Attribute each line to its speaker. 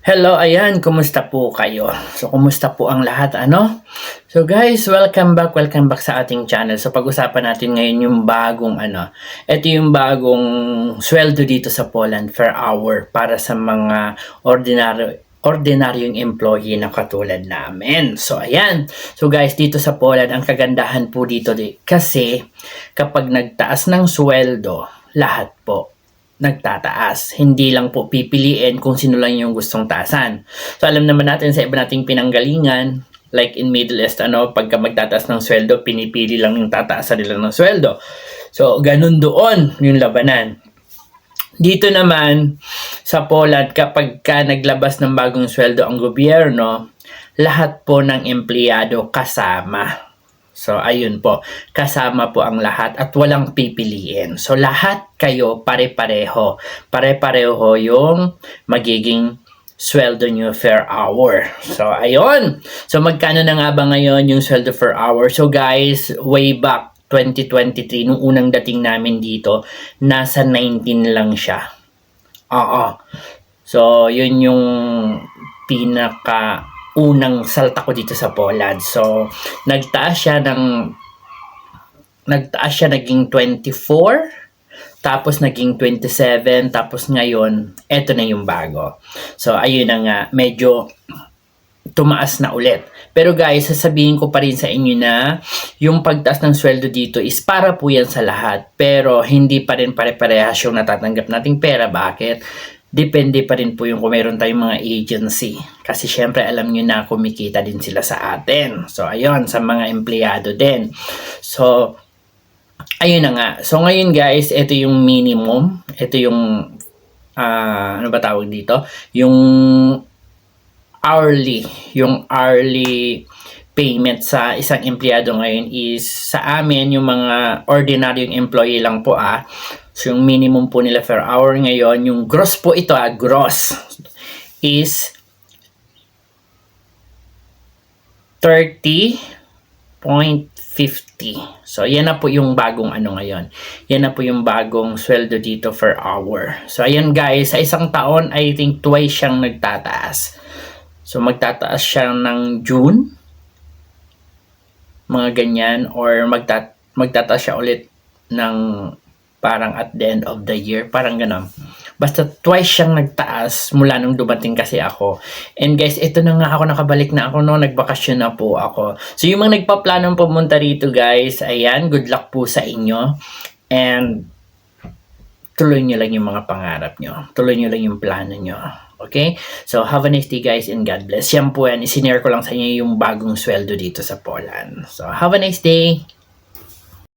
Speaker 1: Hello, ayan, kumusta po kayo? So, kumusta po ang lahat, ano? So, guys, welcome back, welcome back sa ating channel. So, pag-usapan natin ngayon yung bagong, ano, ito yung bagong sweldo dito sa Poland per hour para sa mga ordinary ordinaryong employee na katulad namin. So, ayan. So, guys, dito sa Poland, ang kagandahan po dito di, kasi kapag nagtaas ng sweldo, lahat po nagtataas. Hindi lang po pipiliin kung sino lang yung gustong taasan. So alam naman natin sa iba nating pinanggalingan, like in Middle East, ano, pagka magtataas ng sweldo, pinipili lang yung tataasan nila ng sweldo. So ganun doon yung labanan. Dito naman sa Poland, kapag ka naglabas ng bagong sweldo ang gobyerno, lahat po ng empleyado kasama So, ayun po. Kasama po ang lahat at walang pipiliin. So, lahat kayo pare-pareho. Pare-pareho yung magiging sweldo nyo per hour. So, ayun. So, magkano na nga ba ngayon yung sweldo per hour? So, guys, way back 2023, nung unang dating namin dito, nasa 19 lang siya. Oo. So, yun yung pinaka unang salta ko dito sa Poland. So, nagtaas siya ng nagtaas siya naging 24 tapos naging 27 tapos ngayon eto na yung bago. So ayun na nga medyo tumaas na ulit. Pero guys, sasabihin ko pa rin sa inyo na yung pagtaas ng sweldo dito is para po yan sa lahat. Pero hindi pa rin pare-parehas yung natatanggap nating pera. Bakit? Depende pa rin po yung kung meron tayong mga agency. Kasi syempre alam nyo na kumikita din sila sa atin. So ayun, sa mga empleyado din. So, ayun na nga. So ngayon guys, ito yung minimum. Ito yung, uh, ano ba tawag dito? Yung hourly. Yung hourly payment sa isang empleyado ngayon is sa amin, yung mga ordinaryong employee lang po ah, So, yung minimum po nila per hour ngayon, yung gross po ito, ah, gross, is 30.50. So, yan na po yung bagong ano ngayon. Yan na po yung bagong sweldo dito per hour. So, ayan guys, sa isang taon, I think twice siyang nagtataas. So, magtataas siya ng June, mga ganyan, or magtat magtataas siya ulit ng parang at the end of the year, parang gano'n. Basta twice siyang nagtaas mula nung dumating kasi ako. And guys, ito na nga ako, nakabalik na ako no, nagbakasyon na po ako. So yung mga nagpaplanong pumunta rito guys, ayan, good luck po sa inyo. And tuloy nyo lang yung mga pangarap nyo. Tuloy nyo lang yung plano nyo. Okay? So, have a nice day guys and God bless. Yan po yan. Isinare ko lang sa inyo yung bagong sweldo dito sa Poland. So, have a nice day.